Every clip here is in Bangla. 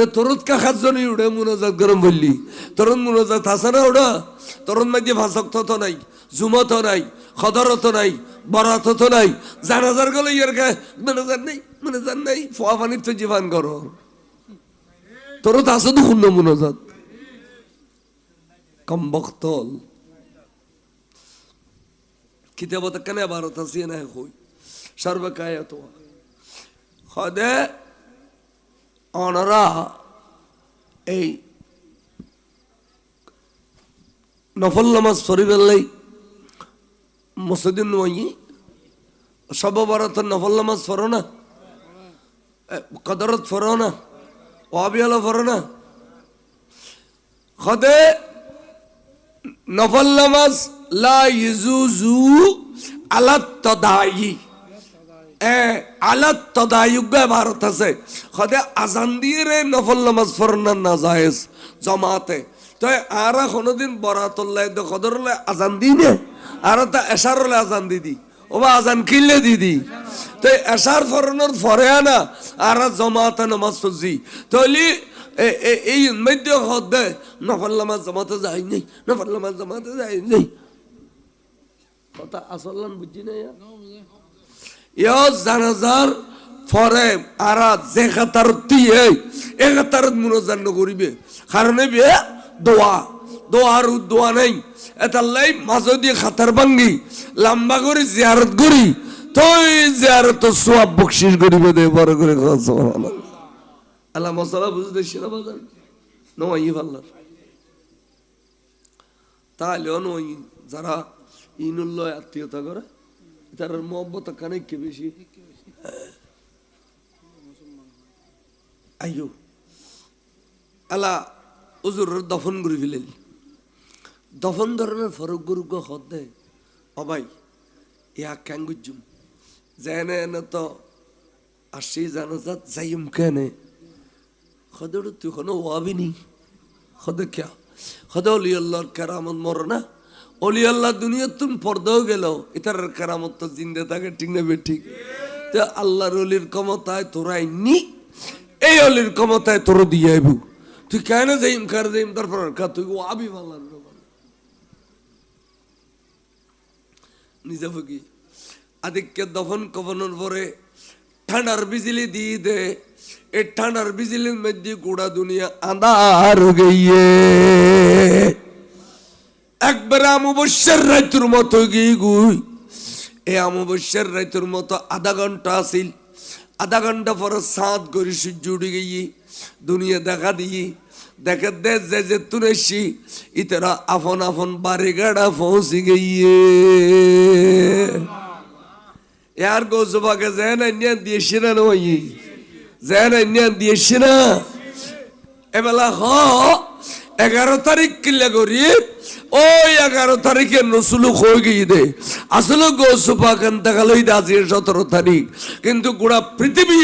তো তরুত কাকার জন্য উড়ে মুনাজাত গরম বললি। তরুণ মুনাজাত আছে না ওটা তরুণ মাঝে ভাষক তো নাই, জুমত নাই, খদরত নাই, বরাত তো নাই, জানাজার গেলে ইয়ার কে মুনাজাত নেই মুনাজাত নেই, ফোয়া পানির তো জীবন করো তরুত আছে তো শূন্য মুনাজাত। কম বক্তল। কিতাবত কেনে বারত আছে না হই? সর্বকায়ত খদে অনরা এই নফল নামাজ ফরিবেলাই মসজিদ নই সব বারত নফল নামাজ ফরো না কদরত ফরো না, ওয়াবিয়ালা ফরো না। খদে নফল নামাজ লা ইজুজু আলাত তদায়ী এ আলাত তদায়ুগ ভারত আছে। খদে আজান দিয়ে রে নফল নামাজ ফরনা না জায়েজ জমাতে। তো আরা কোনোদিন বরাতল্লাই দে খদরলে আজান দি নে? আর তা এশারলে আজান দিদি ওবা আজান কিনলে দিদি তো এশার ফরনের ফরে আনা, আর জমাতে নামাজ পড়ছি তলি এই মধ্যে হদ দে নফল নামাজ জমাতে যাই নেই নফল নামাজ জমাতে যাই নেই কথা আসলান বুঝি না ইয়া? ইয় জানাজার ফরে আরা যে খাতার দিয়ে, এ খাতার মুনজান করিবে কারণ বে, দোয়া। দোয়ার দোয়া নেই। এটা লাই মাঝে দিয়ে খাতার ভাঙ্গি লম্বা করে জিয়ারত করি তো এই জিয়ারত সোয়াব বকশিস করিবে দে, বড় করে আল্লাহ মশলা বুঝতে সেরা বাজার নয় ভাল্লার তাহলেও নয় যারা ইনুল্ল আত্মীয়তা করে তার মহব্বত কানে কে বেশি। আইয়ো। আলা উজুর দফন করে ফেলেন। দফন ধরনের ফরক গরু হদ অবাই ইয়া ক্যাঙ্গুজুম জেনে এনে তো আসি জানাজাত যাইম কেনে। খদর তুই কোনো ওয়াবি নি। খদে ক্যা খদে অলি আল্লাহর কেরামত মর না অলি আল্লাহ দুনিয়ার তুমি পর্দাও গেল এটার কেরামত তো জিন্দে থাকে, ঠিক না ঠিক? তো আল্লাহর অলির ক্ষমতায় তোরাই নি এই অলির ক্ষমতায় তোর দিয়ে আইবু। তুই কেন যাইম, কার যাইম, তারপর তুই ওয়াবি ভালো নিজে ভুগি আদিককে দফন কবনের পরে ঠান্ডার বিজলি দিয়ে দে। এই ঠান্ডার বিজলির মধ্যে গোড়া দুনিয়া আন্ধার গইয়ে একবারে আমবস্যার রাইতুর মতো গিয়ে গুই। এ আমবস্যার রাইতুর মতো আধা ঘণ্টা আসিল আধা ঘণ্টা পরে সাঁত করে সূর্য উঠে গিয়ে দুনিয়া দেখা দিয়ে দেখে দেশ যে যে তুলেছি ইতরা আফন আফন বাড়ি গাড়া পৌঁছে গিয়ে। এর গোসবাকে যেন নিয়ে দিয়েছি না নয় যেন নিয়ে দিয়েছি না? এবেলা হ, এগারো তারিখ কিল্লা গরিব ওই এগারো তারিখে নসুলু হয়ে গিয়ে আসলে গোসু পাকান দেখালোই আজির সতেরো তারিখ। কিন্তু গোড়া পৃথিবী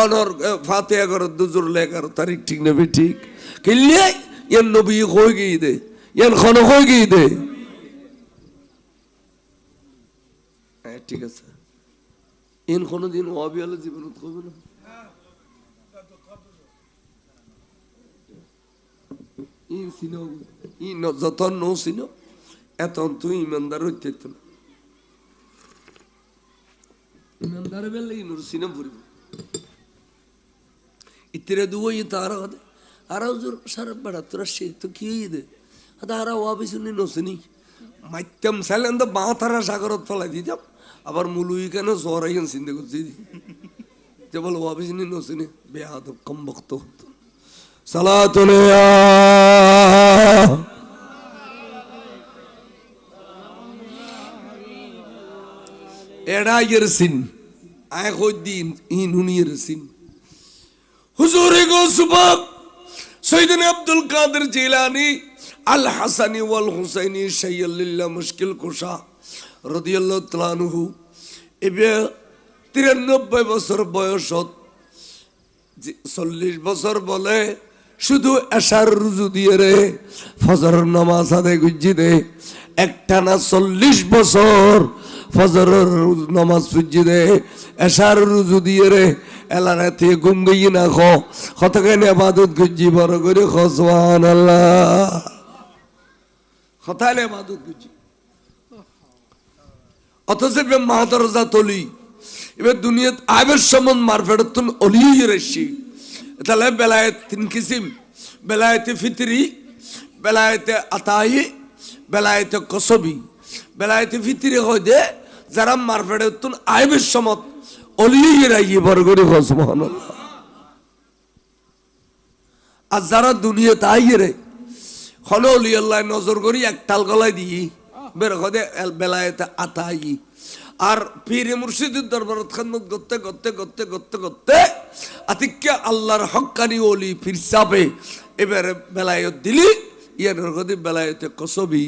অনর ফাতে এগারো দুজুরলে এগারো তারিখ ঠিক নেবে ঠিক? কিনলে ইয়ান নবী হয়ে গিয়ে দে ইয়ান খন হয়ে গিয়ে দে ঠিক আছে ইন কোনোদিন অবিয়ালে জীবনত করবে না ইন যত নৌ সিনো এত তুই ইমানদার হইতে না। তো কি দিতাম আবার মুলুই কেন সরাই চিন্তা করছি বলো ওয়াবি শুনি নসিনি বেহাদ কম বক্ত আব্দুল কাদের জিলানি, আল হাসানি ওয়াল হুসাইনি শাইয়াল্লিল্লাহ মুশকিল কুশা রাদিয়াল্লাহু এবে তিরানব্বই বছর বয়সত চল্লিশ বছর বলে শুধু এশার রুজু দিয়ে রে ফজর নামাজ আদায় গুজি দে একটানা চল্লিশ বছর ফজরের নামাজ ফুজি দে এশার রুজু দিয়ে রে, এলানা থেকে ঘুম গই না খ। কতখানি আবাদত গুজি বড় করে খসবান আল্লাহ কথালে আবাদত গুজি অথচ এবার মা দরজা তলি। এবার দুনিয়াত আবের সমন মারফেড়তুন অলিয়ে রেসি তাহলে বেলায়েত তিন কিসিম বেলায়েতে ফিতরি বেলায়েতে আতাই বেলায়েতে কসবি বেলায়েতে ফিতরি হয় দে যারা মারফেড়তুন আইবের সমত অলিয়ে বরগরি হসমান আর যারা দুনিয়া আইয়ে রে হলে অলি আল্লাহ নজর করি এক তাল গলায় দিই বের হদে বেলায়েতে আতাই আর পীরে মুর্শিদের দরবারত খাদমত করতে করতে করতে করতে করতে আতিককে আল্লাহর হকানি ওলি ফিরসাবে। এবারে বেলায়ত দিলি ইয়ার গদি বেলায়তে কসবি।